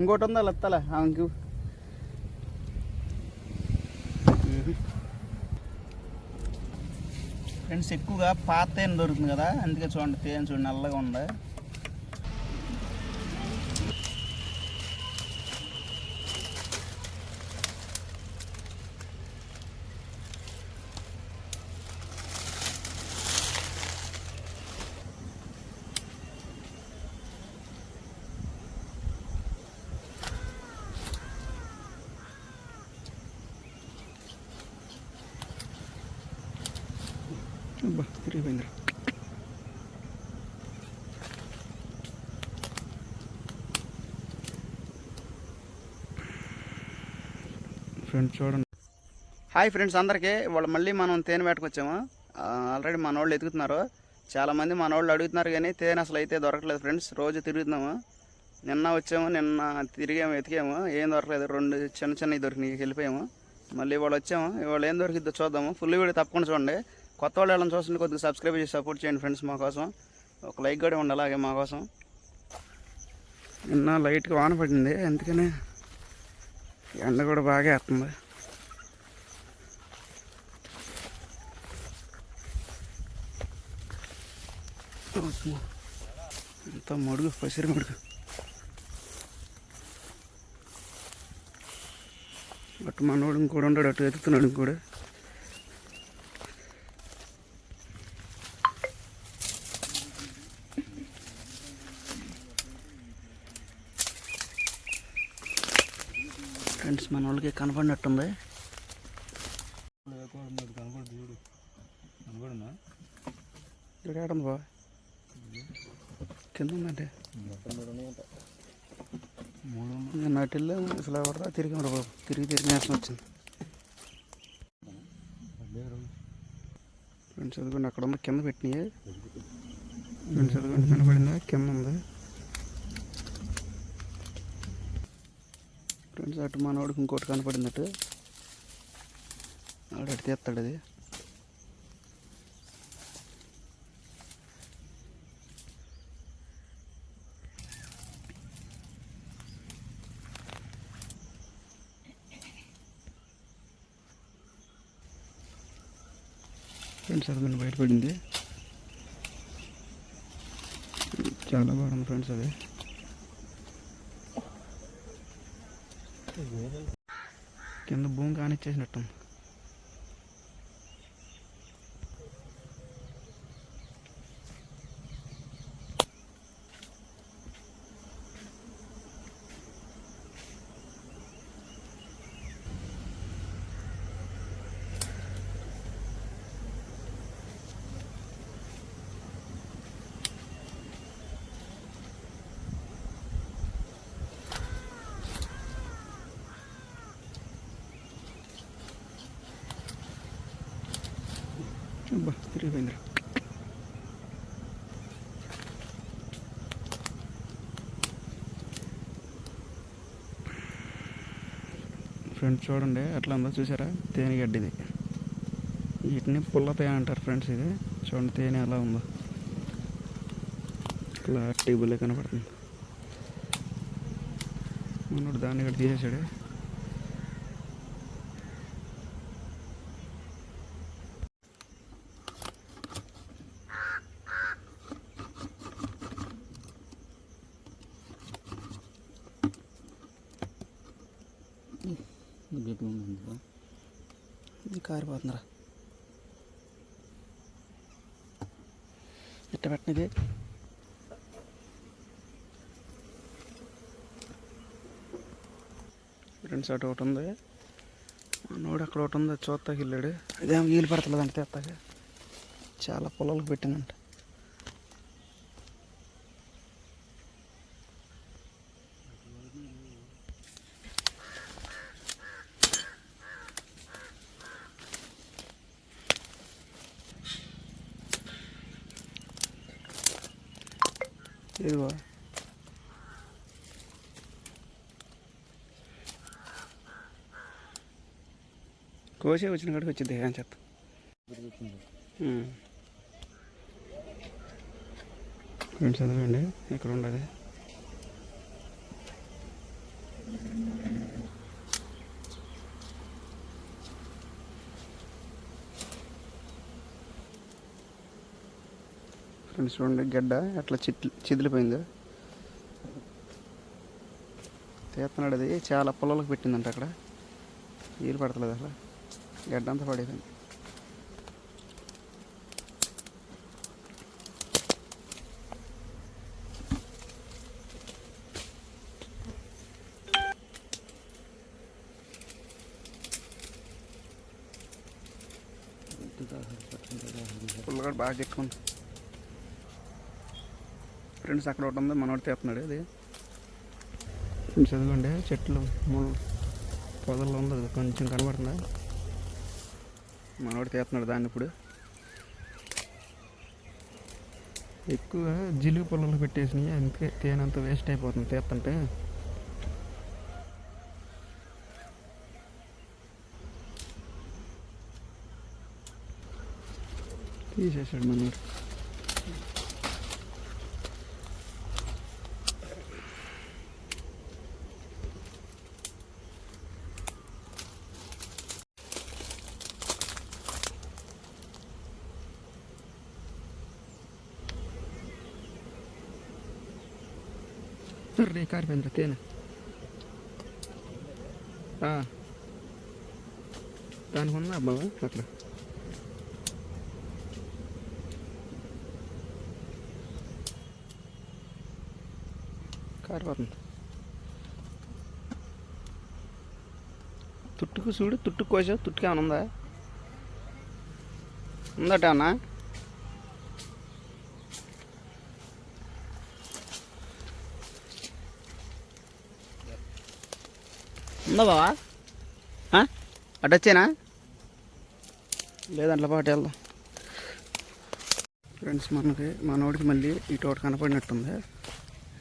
ఇంకోటి ఉందా లెత్తాలా ఆమెకు ఫ్రెండ్స్ ఎక్కువగా పాత తేనె దొరుకుతుంది కదా అందుకే చూడండి తేనె చూడండి నల్లగా ఉంది. అబ్బా ఫ్రెండ్స్ చూడండి. హాయ్ ఫ్రెండ్స్ అందరికీ వాళ్ళు మళ్ళీ మనం తేనె వేటకు వచ్చాము. ఆల్రెడీ మన వాళ్ళు ఎదుగుతున్నారు. చాలామంది మన వాళ్ళు అడుగుతున్నారు కానీ తేనె అసలు అయితే దొరకలేదు ఫ్రెండ్స్ రోజు తిరుగుతున్నాము. నిన్న వచ్చాము నిన్న తిరిగాము ఎతికాము ఏం దొరకలేదు. రెండు చిన్న చిన్నవి దొరికినాయి వెళ్ళిపోయాము. మళ్ళీ ఇవాళ వచ్చాము. ఇవాళ ఏం దొరికిద్దో చూద్దాము. ఫుల్ వీడియో తప్పకుండా చూడండి. కొత్త వాళ్ళు వాళ్ళని చూస్తుంటే కొద్దిగా సబ్స్క్రైబ్ చేసి సపోర్ట్ చేయండి ఫ్రెండ్స్ మా కోసం. ఒక లైక్ కూడా ఉండాలి అలాగే మా కోసం. నిన్న లైట్గా వాన పడింది అందుకనే ఎండ కూడా బాగా వేస్తుంది. ఎంత అంత మడుగు పసిరి మడుగు. అటు మనోడు ఇంకోడు ఉంటాడు అటు ఎత్తుతున్నాడు ఇంకోడు ఫ్రెండ్స్ మన వాళ్ళకి కనపడినట్టుంది. ఇక్కడ ఏడుంది బా కింద ఉందంటే. నేను అసలు ఎవరు తిరిగి బాబు. తిరిగి తిరిగి నేసం వచ్చింది. ఫ్రెండ్స్ చదువుకోండి అక్కడ ఉంది కింద పెట్టినాయి. ఫ్రెండ్స్ చదువుకోండి కనపడిందా? కింద ఉంది. ఫ్రెండ్స్ అటు మనవాడికి ఇంకోటి కనపడిందట. ఆడ అటు తీస్తాడు అది. ఫ్రెండ్స్ అది బయటపడింది చాలా బాగుంది ఫ్రెండ్స్ అది. కింద భూమి కానిచ్చేసినట్టుంది. అబ్బా తిరిగిపోయిందిరా ఫ్రెండ్స్ చూడండి ఎట్లా ఉందో చూసారా? తేనె గడ్డిది. వీటిని పుల్ల తేనె అంటారు ఫ్రెండ్స్ ఇది. చూడండి తేనె ఎలా ఉందో. ఇట్లా టేబుల్ కనపడుతుంది. మనోడు దాన్ని కూడా తీసేసాడు ఇది కారిపోతుందిరా ఎట్ట పెట్టినది? ఫ్రెండ్స్ అటు ఒకటి ఉంది. నోడు అక్కడ ఒకటి ఉంది. చూస్తాకి వెళ్ళాడు అదేం వీలు పడతలేదు అంటే తెస్తాక చాలా పొలాలకు పెట్టిందంట. ఇదిగో కోసే వచ్చిన కాడికి వచ్చింది అని చెత్త చదవండి? ఇక్కడ ఉండదు. ఫ్రెండ్స్ చూడండి గడ్డ అట్లా చిట్లు చిదిలిపోయిందో. తీస్తున్నాడు అది. చాలా పొలాలకు పెట్టిందంట అక్కడ. నీళ్ళు పడతలేదు అసలు. గడ్డ అంతా పడేదండి పుల్లగాడు బాగా చెక్కుంది ఫ్రెండ్స్ అక్కడ ఒకటి ఉంది మనోడు తీస్తున్నాడు అది ఫ్రెండ్స్ చదవండి చెట్లు మూడు పొదల్లో ఉంది అది కొంచెం కనబడుతుందా? మనోడు తీస్తున్నాడు దాన్ని ఇప్పుడు. ఎక్కువ జిలుగు పొలంలో పెట్టేసినాయి అందుకే తేనంత వేస్ట్ అయిపోతుంది తీస్తుంటే. తీసేసాడు మనోడు. రే కారిపోయింది తేనె ఆ. దానికి ఉందా బాబా అట్లా కారిపోతుంది తుట్టుకు చూడు తుట్టుకు కోసావు తుట్టుకు ఏమైనా ఉందా ఉందట అన్నా ఉందా బావా అటు వచ్చేనా? లేదంట్ల పాటు వెళ్దాం. ఫ్రెండ్స్ మనకి మనోడికి మళ్ళీ ఈ తోట కనపడినట్టుంది.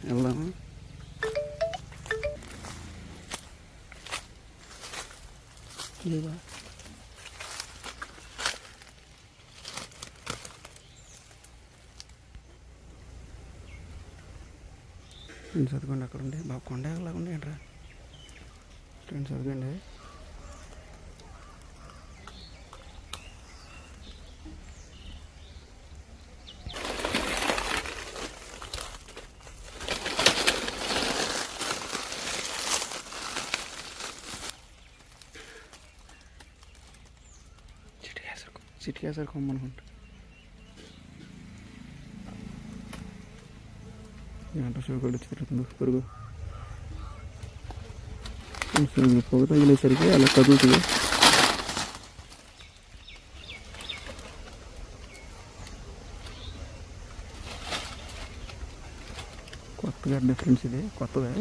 వెళ్దాము లేదా చదువుకోండి అక్కడ ఉండే బాబు కొండ ఏంట్రా? ఫ్రెండ్స్ చదవండి. చిటికేసరి చిటికేసరి కొమ్మనుకుంటా ఏంటో చూడు తిరుగుతుంది పురుగు. పొగ తగిలేసరికి అలా కదులుతుంది కొత్తగా డిఫరెన్స్ ఇది కొత్తదే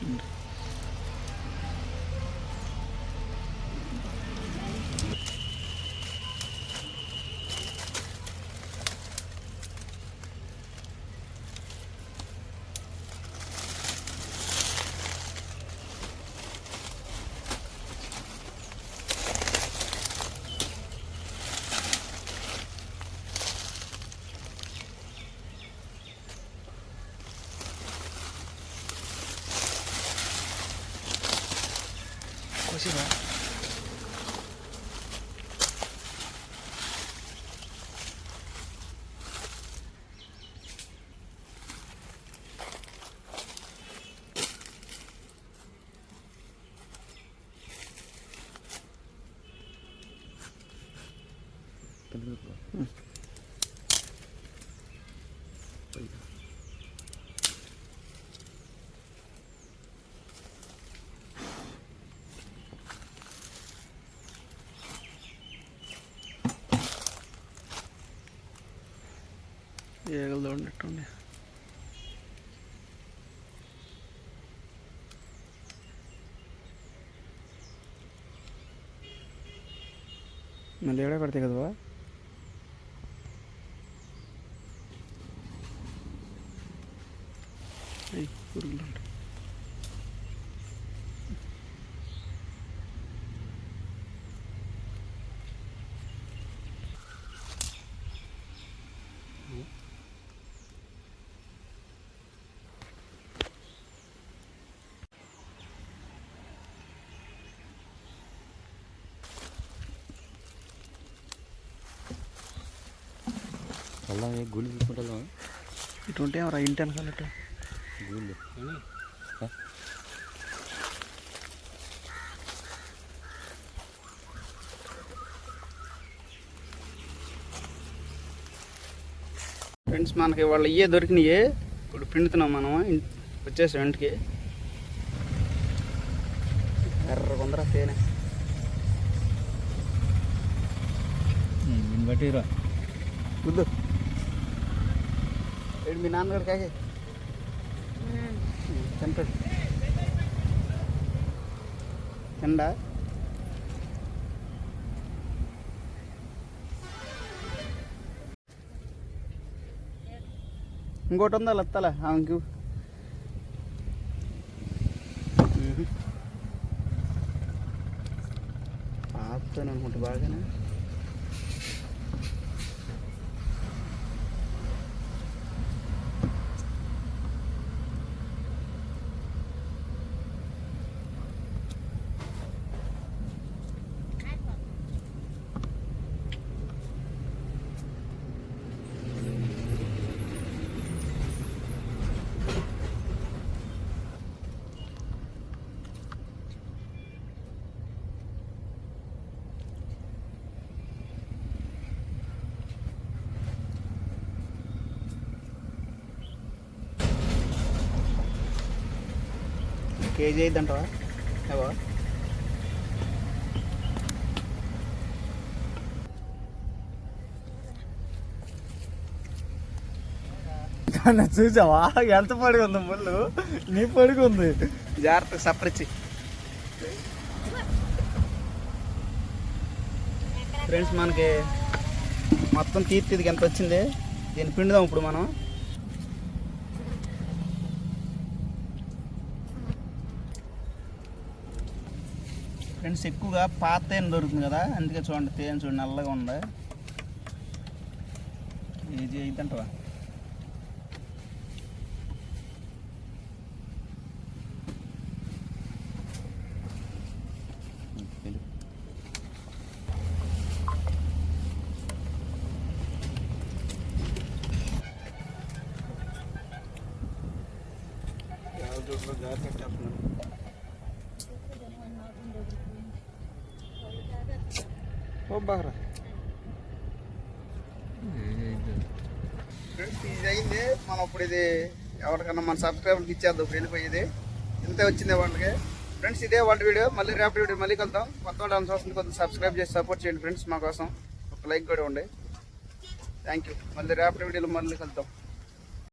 Mm-hmm. కొత్తగా కోసిరా ఏగలు ఉన్నట్టుండే మళ్ళీ ఏడా పడతాయి కదా పురుగులు వెళ్దాం ఏ గుళ్ళు చూసుకుంటూ వెళ్దాం ఇటు ఉంటే ఎవరా ఇంటి వెనకాలట గుళ్ళు ఫ్రెండ్స్ మనకి వాళ్ళ ఇయ్యే దొరికినాయి. ఇప్పుడు పిండుతున్నాం మనం వచ్చేసాం ఇంటికి ఎర్ర కొందర తేనె. దీన్ని బట్టి రా గుద్దు ఏడు మీ నాన్నగారు కాకే? తింటాడు తిండా? ఇంకోటి ఉందా లత్తాలా? ఆమెకు ఆపుతాను అనుకుంటా బాగానే. కేజీ అయిద్దంటావా? ఏవో చూసావా? ఎంత పడిగా ఉంది ముళ్ళు? నీ పడిగా ఉంది జాగ్రత్త సపరిచి ఫ్రెండ్స్ మనకి మొత్తం తీర్తిదికి ఎంత వచ్చింది? దీన్ని పిండుదాం ఇప్పుడు మనం. ఫ్రెండ్స్ ఎక్కువగా పాత తేనె దొరుకుతుంది కదా? అందుకే చూడండి తేనె చూడండి నల్లగా ఉంది. కేజీ అంటవా బాగా ఫ్రెండ్స్ ఇది అయింది. మనం ఇప్పుడు ఇది ఎవరికన్నా మన సబ్స్క్రైబర్కి ఇచ్చేద్దాం. ఇప్పుడు వెళ్ళిపోయేది ఇంతే వచ్చింది వాళ్ళకి. ఫ్రెండ్స్ ఇదే వాళ్ళ వీడియో. మళ్ళీ రేపటి వీడియో మళ్ళీ కలుద్దాం. కొత్త వాళ్ళు వస్తుంది కొంచెం సబ్స్క్రైబ్ చేసి సపోర్ట్ చేయండి. ఫ్రెండ్స్ మా కోసం ఒక లైక్ కూడా ఉండే థ్యాంక్ యూ మళ్ళీ రేపటి వీడియోలో మళ్ళీ కలుద్దాం.